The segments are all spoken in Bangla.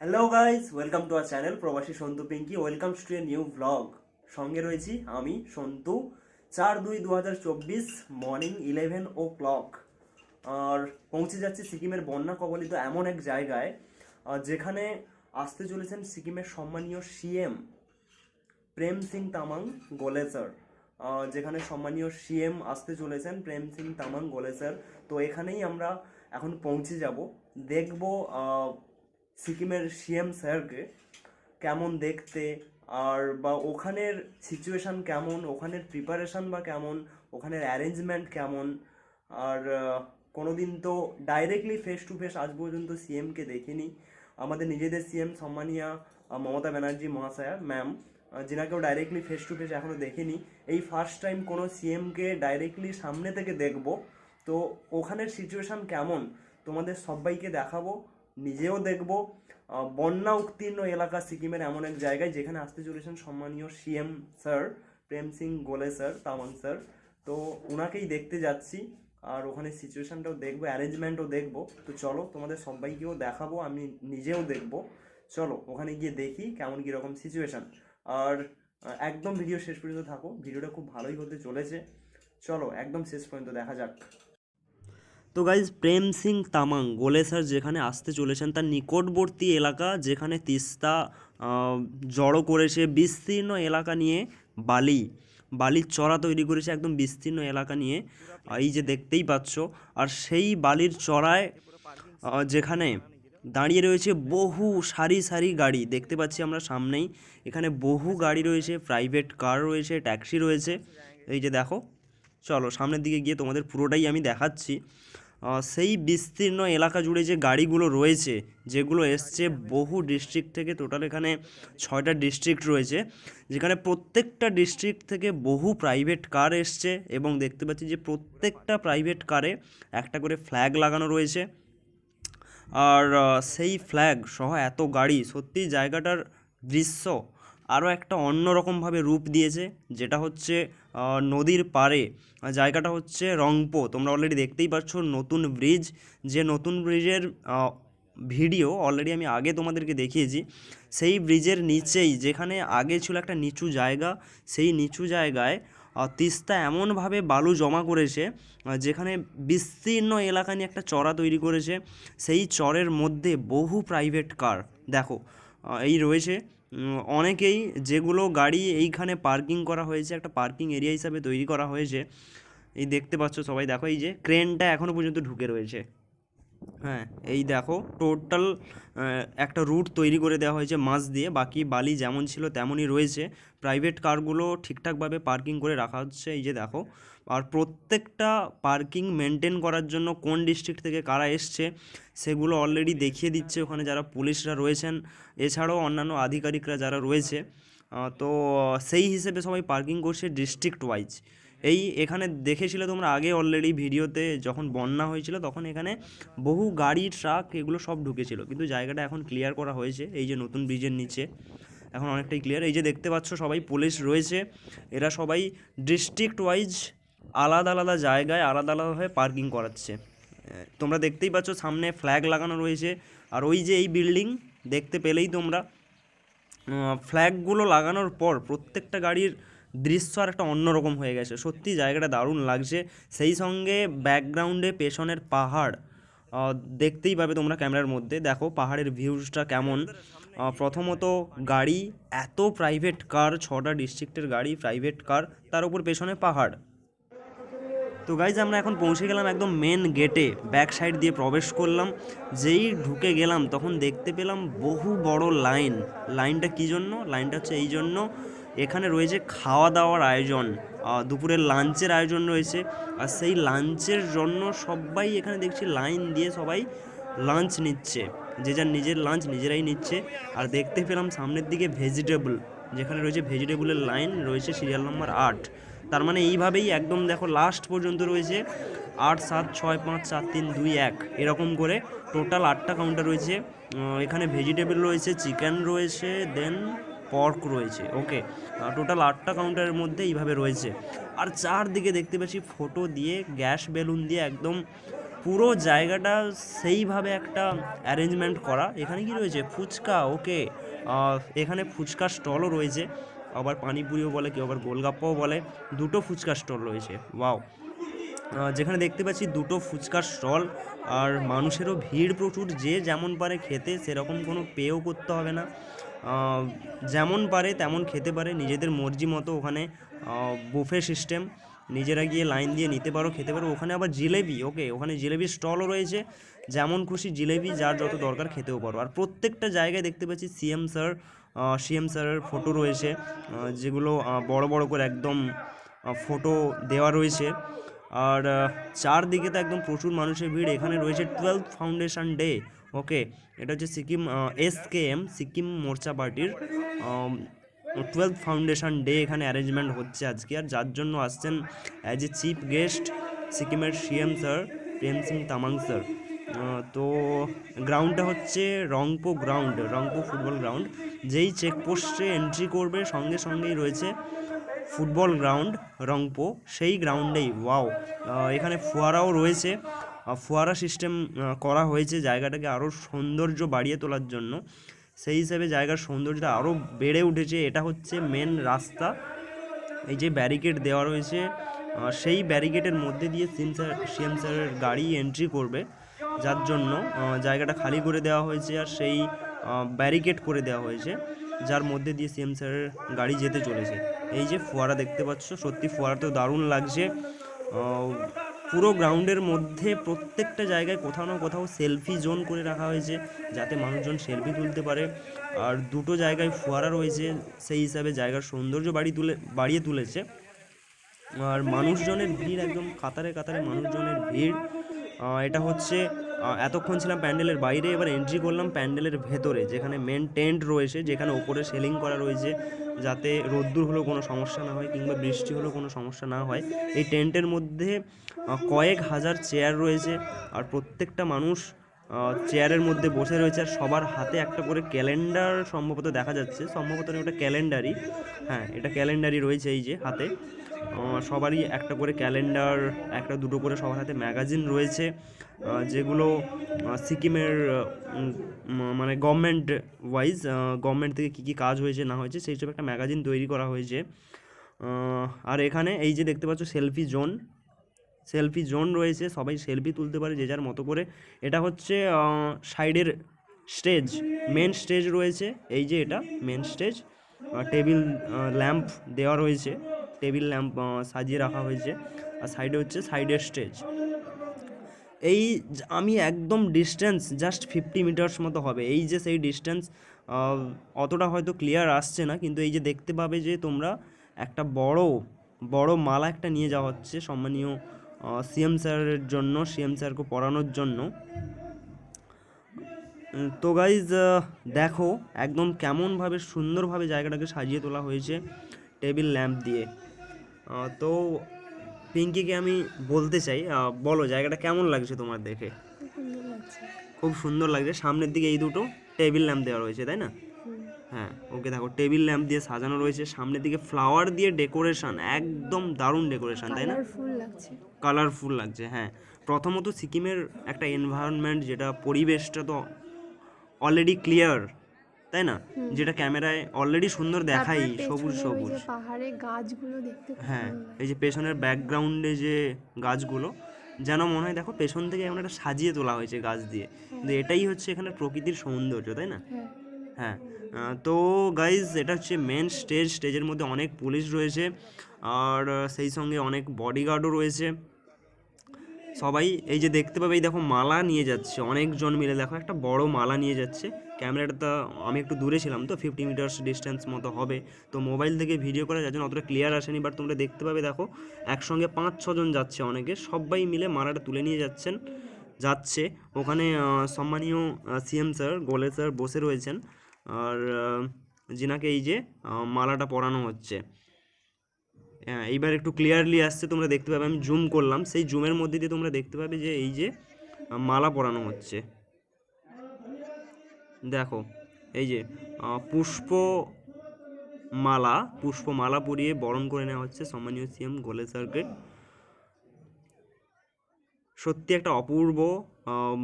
Hello guys welcome to our channel Probashi Santu Pinky welcome to a new blog সঙ্গে রয়েছি আমি, সন্তু, চার দুই দু হাজার চব্বিশ মর্নিং ইলেভেন ও ক্লক আর পৌঁছে যাচ্ছি সিকিমের বন্যা কবলিত এমন এক জায়গায় যেখানে আসতে চলেছেন সিকিমের সম্মানীয় সিএম প্রেম সিং তামাং গোলেসার যেখানে সম্মানীয় সিএম আসতে চলেছেন প্রেম সিং তামাং গোলেসার তো এখানেই আমরা এখন পৌঁছে যাব। দেখব সিকিমের সিএম স্যারকে কেমন দেখতে আর বা ওখানের সিচুয়েশন কেমন ওখানের প্রিপারেশন বা কেমন ওখানের অ্যারেঞ্জমেন্ট কেমন আর আহ, কোনোদিন তো ডাইরেক্টলি ফেস টু ফেস আজ পর্যন্ত সিএমকে দেখিনি। আমাদের নিজেদের সিএম সম্মানীয় মমতা ব্যানার্জি মহাশয়া ম্যাম যিনাকেও ডাইরেক্টলি ফেস টু ফেস এখনও দেখিনি, এই ফার্স্ট টাইম কোনো সিএমকে ডাইরেক্টলি সামনে থেকে দেখব, তো ওখানের সিচুয়েশন কেমন? তোমাদের সবাইকে দেখাবো, নিজেও দেখব বন্যা উত্তীর্ণ এলাকা সিকিমের এমন এক জায়গায় যেখানে আসতে চলেছেন সম্মানীয় সিএম স্যার প্রেম সিং গোলে স্যার তামান স্যার তো ওনাকেই দেখতে যাচ্ছি। আর ওখানে সিচুয়েশানটাও দেখব অ্যারেঞ্জমেন্টও দেখব। তো চলো, তোমাদের সবাইকেও দেখাবো, আমি নিজেও দেখব। চলো, ওখানে গিয়ে দেখি কেমন কীরকম সিচুয়েশন আর একদম ভিডিও শেষ পর্যন্ত থাকো, ভিডিওটা খুব ভালোই হতে চলেছে। চলো, একদম শেষ পর্যন্ত দেখা যাক। তো গাইজ প্রেম সিং তামাং, গোলে স্যার যেখানে আসতে চলেছেন, তার নিকটবর্তী এলাকা যেখানে তিস্তা জড়ো করেছে বিস্তীর্ণ এলাকা নিয়ে বালি। বালির চড়া তৈরি করেছে একদম বিস্তীর্ণ এলাকা নিয়ে এই যে দেখতেই পাচ্ছ। আর সেই বালির চড়ায় যেখানে দাঁড়িয়ে রয়েছে বহু সারি সারি গাড়ি, দেখতে পাচ্ছি আমরা সামনেই। এখানে বহু গাড়ি রয়েছে প্রাইভেট কার রয়েছে ট্যাক্সি রয়েছে। এই যে দেখো, চলো সামনের দিকে গিয়ে তোমাদের পুরোটাই আমি দেখাচ্ছি। সেই বিস্তীর্ণ এলাকা জুড়ে যে গাড়িগুলো রয়েছে, যেগুলো এসছে বহু ডিস্ট্রিক্ট থেকে টোটাল এখানে ছয়টা ডিস্ট্রিক্ট রয়েছে, যেখানে প্রত্যেকটা ডিস্ট্রিক্ট থেকে বহু প্রাইভেট কার এসছে এবং দেখতে পাচ্ছি যে প্রত্যেকটা প্রাইভেট কারে একটা করে ফ্ল্যাগ লাগানো রয়েছে। আর সেই ফ্ল্যাগ সহ এত গাড়ি সত্যি জায়গাটার দৃশ্য আরও একটা অন্যরকমভাবে রূপ দিয়েছে, যেটা হচ্ছে নদীর পাড়ে। আর জায়গাটা হচ্ছে রংপো তোমরা অলরেডি দেখতেই পাচ্ছ নতুন ব্রিজ যে নতুন ব্রিজের ভিডিও অলরেডি আমি আগে তোমাদেরকে দেখিয়েছি। সেই ব্রিজের নিচেই, যেখানে আগে ছিল একটা নিচু জায়গা, সেই নিচু জায়গায় তিস্তা এমনভাবে বালু জমা করেছে যেখানে বিস্তীর্ণ এলাকা নিয়ে একটা চড়া তৈরি করেছে। সেই চরের মধ্যে বহু প্রাইভেট কার দেখো এই রয়েছে। অনেকেই যেগুলো গাড়ি এইখানে পার্কিং করা হয়েছে, একটা পার্কিং এরিয়া হিসাবে তৈরি করা হয়েছে। এই দেখতে পাচ্ছ সবাই, দেখো এই যে, ক্রেনটা এখনও পর্যন্ত ঢুকে রয়েছে। হ্যাঁ এই দেখো টোটাল একটা রুট তৈরি করে দেওয়া হয়েছে মাছ দিয়ে। বাকি বালি যেমন ছিল তেমনই রয়েছে। প্রাইভেট কারগুলো ঠিকঠাকভাবে পার্কিং করে রাখা হচ্ছে। এই যে দেখো, আর প্রত্যেকটা পার্কিং মেনটেন করার জন্য কোন ডিস্ট্রিক্ট থেকে কারা এসছে, সেগুলো অলরেডি দেখিয়ে দিচ্ছে ওখানে যারা পুলিশরা রয়েছেন। এছাড়াও অন্যান্য আধিকারিকরা যারা রয়েছে তো, সেই হিসেবে সবাই পার্কিং করছে ডিস্ট্রিক্ট ওয়াইজ এই এখানে দেখেছিলে তোমরা আগে অলরেডি ভিডিওতে যখন বন্যা হয়েছিল তখন এখানে বহু গাড়ি ট্রাক এগুলো সব ঢুকেছিল। কিন্তু জায়গাটা এখন ক্লিয়ার করা হয়েছে, এই যে নতুন ব্রিজের নিচে। এখন অনেকটাই ক্লিয়ার এই যে দেখতে পাচ্ছ সবাই পুলিশ রয়েছে। এরা সবাই ডিস্ট্রিক্ট ওয়াইজ আলাদা আলাদা জায়গায় আলাদা আলাদাভাবে পার্কিং করাচ্ছে। তোমরা দেখতেই পাচ্ছ সামনে ফ্ল্যাগ লাগানো রয়েছে। আর ওই যে এই বিল্ডিং দেখতে পেলেই তোমরা ফ্ল্যাগগুলো লাগানোর পর প্রত্যেকটা গাড়ির দৃশ্য আর একটা অন্যরকম হয়ে গেছে। সত্যি জায়গাটা দারুণ লাগছে। সেই সঙ্গে ব্যাকগ্রাউন্ডে পেছনের পাহাড় দেখতেই পাবে তোমরা ক্যামেরার মধ্যে। দেখো পাহাড়ের ভিউজটা কেমন। প্রথমত গাড়ি, এত প্রাইভেট কার ছটা ডিস্ট্রিক্টের গাড়ি প্রাইভেট কার তার উপর পেছনে পাহাড়। তো গাইজ আমরা এখন পৌঁছে গেলাম একদম মেন গেটে ব্যাক সাইড দিয়ে প্রবেশ করলাম। যেই ঢুকে গেলাম, তখন দেখতে পেলাম বহু বড় লাইন লাইনটা কী জন্য? লাইনটা হচ্ছে এই জন্য। এখানে রয়েছে খাওয়া দাওয়ার আয়োজন দুপুরের লাঞ্চের আয়োজন রয়েছে, আর সেই লাঞ্চের জন্য সবাই এখানে দেখছি লাইন দিয়ে সবাই লাঞ্চ নিচ্ছে, যে যার নিজের লাঞ্চ নিজেরাই নিচ্ছে, আর দেখতে পেলাম সামনের দিকে ভেজিটেবল, যেখানে রয়েছে ভেজিটেবলের লাইন, রয়েছে সিরিয়াল নম্বর আট, তার মানে এইভাবেই একদম দেখো লাস্ট পর্যন্ত রয়েছে, আট, সাত, ছয়, পাঁচ চার তিন, দুই, এক, এরকম করে টোটাল আটটা কাউন্টার রয়েছে এখানে ভেজিটেবল রয়েছে, চিকেন রয়েছে দেন পর্ক রয়েছে। ওকে টোটাল আটটা কাউন্টারের মধ্যে এইভাবে রয়েছে। আর চারদিকে দেখতে পাচ্ছি ফটো দিয়ে গ্যাস বেলুন দিয়ে একদম পুরো জায়গাটা সেইভাবে একটা অ্যারেঞ্জমেন্ট করা। এখানে কি রয়েছে? ফুচকা ওকে এখানে ফুচকা স্টলও রয়েছে। আবার পানিপুরিও বলে, কেউ আবার গোলগাপ্পাও বলে। দুটো ফুচকা স্টল রয়েছে। ওয়াও যেখানে দেখতে পাচ্ছি দুটো ফুচকার স্টল আর মানুষেরও ভিড় প্রচুর। যে যেমন পারে খেতে, সেরকম কোনো পেও করতে হবে না। যেমন পারে তেমন খেতে পারে, নিজেদের মর্জি মতো ওখানে বুফে সিস্টেম নিজেরা গিয়ে লাইন দিয়ে নিতে পারো, খেতে পারো। ওখানে আবার জিলেবি ওকে ওখানে জিলেবির স্টলও রয়েছে। যেমন খুশি জিলেবি, যার যত দরকার খেতেও পারো। আর প্রত্যেকটা জায়গায় দেখতে পাচ্ছি সিএম স্যার সিএম স্যারের ফটো রয়েছে যেগুলো বড় বড় করে একদম ফটো দেওয়া রয়েছে। আর চারদিকে তো একদম প্রচুর মানুষের ভিড়। এখানে রয়েছে টুয়েলভ ফাউন্ডেশন ডে ওকে, এটা হচ্ছে Sikkim S K M, Sikkim Morcha পার্টির টুয়েলভ ফাউন্ডেশন ডে এখানে অ্যারেঞ্জমেন্ট হচ্ছে আজকে। আর যার জন্য আসছেন অ্যাজ এ চিফ গেস্ট সিকিমের CM sir Prem Singh Tamang sir তো গ্রাউন্ডটা হচ্ছে Rangpo ground Rangpo football ground যেই চেকপোস্টে এন্ট্রি করবে, সঙ্গে সঙ্গেই রয়েছে ফুটবল গ্রাউন্ড রংপো সেই গ্রাউন্ডেই ওয়াও এখানে ফোয়ারাও রয়েছে। ফোয়ারা সিস্টেম করা হয়েছে জায়গাটাকে আরও সৌন্দর্য বাড়িয়ে তোলার জন্য। সেই হিসাবে জায়গার সৌন্দর্যটা আরও বেড়ে উঠেছে। এটা হচ্ছে মেন রাস্তা। এই যে ব্যারিকেড দেওয়া রয়েছে সেই ব্যারিকেডের মধ্যে দিয়ে সিম স্যার সিএম স্যারের গাড়ি এন্ট্রি করবে। যার জন্য জায়গাটা খালি করে দেওয়া হয়েছে আর সেই ব্যারিকেড করে দেওয়া হয়েছে, যার মধ্যে দিয়ে সিএম স্যারের গাড়ি যেতে চলেছে। এই যে ফোয়ারা দেখতে পাচ্ছ, সত্যি ফোয়ারাতেও দারুণ লাগছে। পুরো গ্রাউন্ডের মধ্যে প্রত্যেকটা জায়গায় কোথাও না কোথাও সেলফি জোন করে রাখা হয়েছে, যাতে মানুষজন সেলফি তুলতে পারে। আর দুটো জায়গায় ফোয়ারা রয়েছে, সেই হিসাবে জায়গার সৌন্দর্য বাড়ি তুলে, বাড়িয়ে তুলেছে। আর মানুষজনের ভিড় একদম কাতারে কাতারে মানুষজনের ভিড়। এটা হচ্ছে এতক্ষণ ছিলাম প্যান্ডেলের বাইরে, এবার এন্ট্রি করলাম প্যান্ডেলের ভেতরে, যেখানে মেন টেন্ট রয়েছে, যেখানে ওপরে সেলিং করা রয়েছে। যাতে রোদ্দুর হলেও কোনো সমস্যা না হয় কিংবা বৃষ্টি হলেও কোনো সমস্যা না হয়, এই টেন্টের মধ্যে কয়েক হাজার চেয়ার রয়েছে আর প্রত্যেকটা মানুষ চেয়ারের মধ্যে বসে রয়েছে আর সবার হাতে একটা করে ক্যালেন্ডার সম্ভবত দেখা যাচ্ছে, সম্ভবত ওটা ক্যালেন্ডারই হ্যাঁ এটা ক্যালেন্ডারই রয়েছে এই যে হাতে সবারই একটা করে ক্যালেন্ডার, একটা দুটো করে সবার হাতে ম্যাগাজিন রয়েছে যেগুলো সিকিমের মানে গভর্নমেন্ট ওয়াইজ গভর্নমেন্ট থেকে কী কী কাজ হয়েছে, না হয়েছে, সেই সব একটা ম্যাগাজিন তৈরি করা হয়েছে। আর এখানে এই যে দেখতে পাচ্ছ সেলফি জোন সেলফি জোন রয়েছে, সবাই সেলফি তুলতে পারে যে যার মতো করে। এটা হচ্ছে সাইডের স্টেজ মেন স্টেজ রয়েছে, এই যে এটা মেন স্টেজ টেবিল ল্যাম্প দেওয়া রয়েছে টেবিল ল্যাম্প সাজিয়ে রাখা হয়েছে, আর সাইডে হচ্ছে সাইডের স্টেজ এই আমি একদম ডিস্টেন্স জাস্ট ফিফটি মিটার্স মতো হবে। এই যে সেই ডিস্টেন্স অতটা হয়তো ক্লিয়ার আসছে না, কিন্তু এই যে দেখতে পাবে যে তোমরা একটা বড় বড় মালা একটা নিয়ে যাওয়া হচ্ছে সম্মানীয় সিএম স্যারের জন্য সিএম স্যারকে পড়ানোর জন্য। তো গাইজ দেখো একদম কেমনভাবে সুন্দরভাবে জায়গাটাকে সাজিয়ে তোলা হয়েছে টেবিল ল্যাম্প দিয়ে। তো পিঙ্কিকে আমি বলতে চাই বলো জায়গাটা কেমন লাগছে তোমার দেখে? খুব সুন্দর লাগছে। সামনের দিকে এই দুটো টেবিল ল্যাম্প দেওয়া রয়েছে তাই না? হ্যাঁ ওকে দেখো টেবিল ল্যাম্প দিয়ে সাজানো রয়েছে। সামনের দিকে ফ্লাওয়ার দিয়ে ডেকোরেশন একদম দারুণ ডেকোরেশন তাই না? কালারফুল লাগছে। কালারফুল লাগছে হ্যাঁ। প্রথমত সিকিমের একটা এনভায়রনমেন্ট যেটা পরিবেশটা তো অলরেডি ক্লিয়ার তাই না? যেটা ক্যামেরায় অলরেডি সুন্দর দেখাই সবুজ সবুজ। পাহাড়ে গাছগুলো দেখতে হ্যাঁ এই যে পেছনের ব্যাকগ্রাউন্ডে যে গাছগুলো যেন মনে হয় দেখো পেছন থেকে এমন একটা সাজিয়ে তোলা হয়েছে গাছ দিয়ে। কিন্তু এটাই হচ্ছে এখানে প্রকৃতির সৌন্দর্য তাই না? হ্যাঁ। হ্যাঁ তো গাইজ এটা হচ্ছে মেন স্টেজ স্টেজের মধ্যে অনেক পুলিশ রয়েছে আর সেই সঙ্গে অনেক বডিগার্ডও রয়েছে। সবাই এই যে দেখতে পাবে, এই দেখো মালা নিয়ে যাচ্ছে। অনেকজন মিলে দেখো, একটা বড় মালা নিয়ে যাচ্ছে। ক্যামেরাটা তো আমি একটু দূরে ছিলাম তো ফিফটি মিটার্স ডিস্টেন্স মতো হবে। তো মোবাইল থেকে ভিডিও করা যার জন্য অতটা ক্লিয়ার আসেনি বাট তোমরা দেখতে পাবে দেখো, একসঙ্গে পাঁচ ছজন যাচ্ছে অনেকে। সবাই মিলে মালাটা তুলে নিয়ে যাচ্ছেন, যাচ্ছে। ওখানে সম্মানীয় সিএম স্যার গোলে স্যার বসে রয়েছেন। আর জিনাকে এই যে মালাটা পরানো হচ্ছে। এইবার একটু ক্লিয়ারলি আসছে, তোমরা দেখতে পাবে। আমি জুম করলাম, সেই জুমের মধ্যে দিয়ে তোমরা দেখতে পাবে যে এই যে মালা পরানো হচ্ছে। দেখো, এই যে পুষ্প মালা পুষ্পমালা পরিয়ে বরণ করে নেওয়া হচ্ছে সম্মানীয় সিএম গোলে স্যারকে। সত্যি একটা অপূর্ব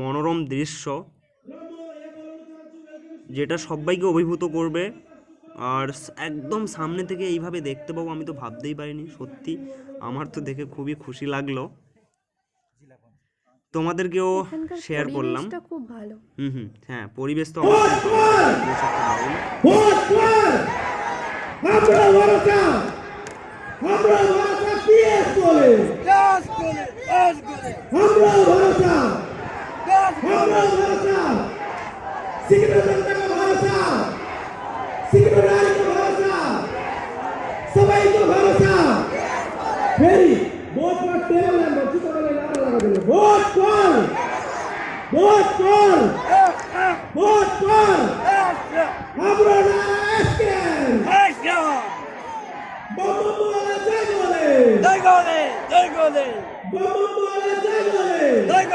মনোরম দৃশ্য, যেটা সবাইকে অভিভূত করবে। আর একদম সামনে থেকে এইভাবে দেখতে পাবো আমি তো ভাবতেই পারিনি সত্যি আমার তো দেখে খুবই খুশি লাগল তোমাদেরকেও শেয়ার করলাম খুব ভালো হুম হুম হ্যাঁ পরিবেশ তো আমরা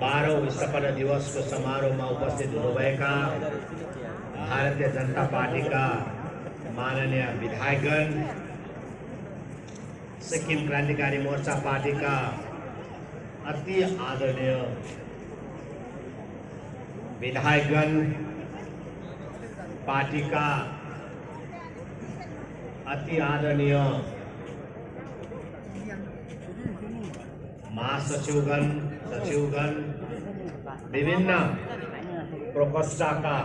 बाहरों स्थापना दिवस को समारोह में उपस्थित ઉપસ્થિત भारतीय जनता पार्टी का माननीय विधायकगण, सिक्किम क्रांतिकारी मोर्चा पार्टी का अति आदरणीय विधायकगण, पार्टी का अति आदरणीय महासचिवगण सचिवगण विभिन्न प्रकोष्ठका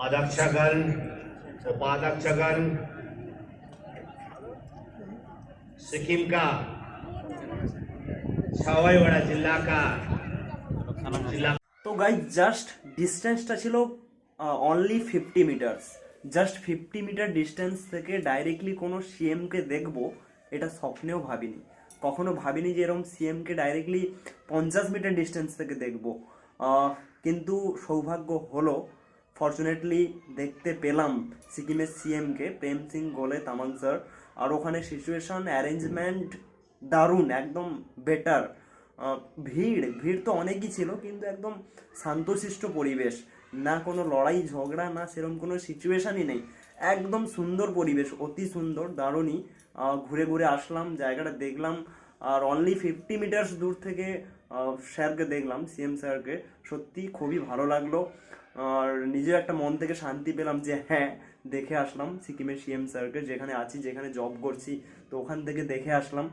अध्यक्षगण उपाध्यक्षगण सिक्किमका छवैवटा जिल्लाका जिल्ला তো গাইজ জাস্ট ডিস্টেন্সটা ছিল only fifty metres just fifty meter distance থেকে ডাইরেক্টলি কোনো সিএমকে দেখব, এটা স্বপ্নেও ভাবিনি। কখনো ভাবিনি যে এরকম সিএমকে ডাইরেক্টলি পঞ্চাশ মিটার ডিস্টেন্স থেকে দেখব। কিন্তু সৌভাগ্য হলো ফর্চুনেটলি দেখতে পেলাম সিকিমের সিএমকে প্রেম সিং গোলে, তামাং স্যার। আর ওখানে সিচুয়েশন অ্যারেঞ্জমেন্ট দারুণ, একদম বেটার ভিড় ভিড় তো অনেকই ছিল, কিন্তু একদম শান্তশিষ্ট পরিবেশ। না কোনো লড়াই, ঝগড়া, না সেরকম কোনো সিচুয়েশনই নেই। একদম সুন্দর পরিবেশ, অতি সুন্দর, দারুণই। ঘুরে ঘুরে আসলাম, জায়গাটা দেখলাম, আর অনলি ফিফটি মিটার্স দূর থেকে স্যারকে দেখলাম সিএম স্যারকে। সত্যি খুবই ভালো লাগল। আর নিজেও একটা মন থেকে শান্তি পেলাম যে হ্যাঁ দেখে আসলাম সিকিমের সিএম স্যারকে, যেখানে আছি, যেখানে জব করছি, তো ওখান থেকে দেখে আসলাম।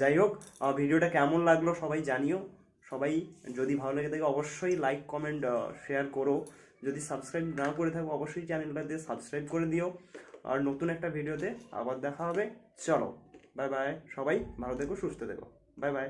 যাই হোক ভিডিওটা কেমন লাগল সবাই জানিও। সবাই যদি ভালো লেগে থাকে অবশ্যই লাইক কমেন্ট শেয়ার করো। যদি সাবস্ক্রাইব না করে থাকো অবশ্যই চ্যানেলটা দিয়ে সাবস্ক্রাইব করে দিও। আর নতুন একটা ভিডিওতে আবার দেখা হবে। চলো বাই বাই সবাই ভালো থেকো, সুস্থ থেকো। Bye bye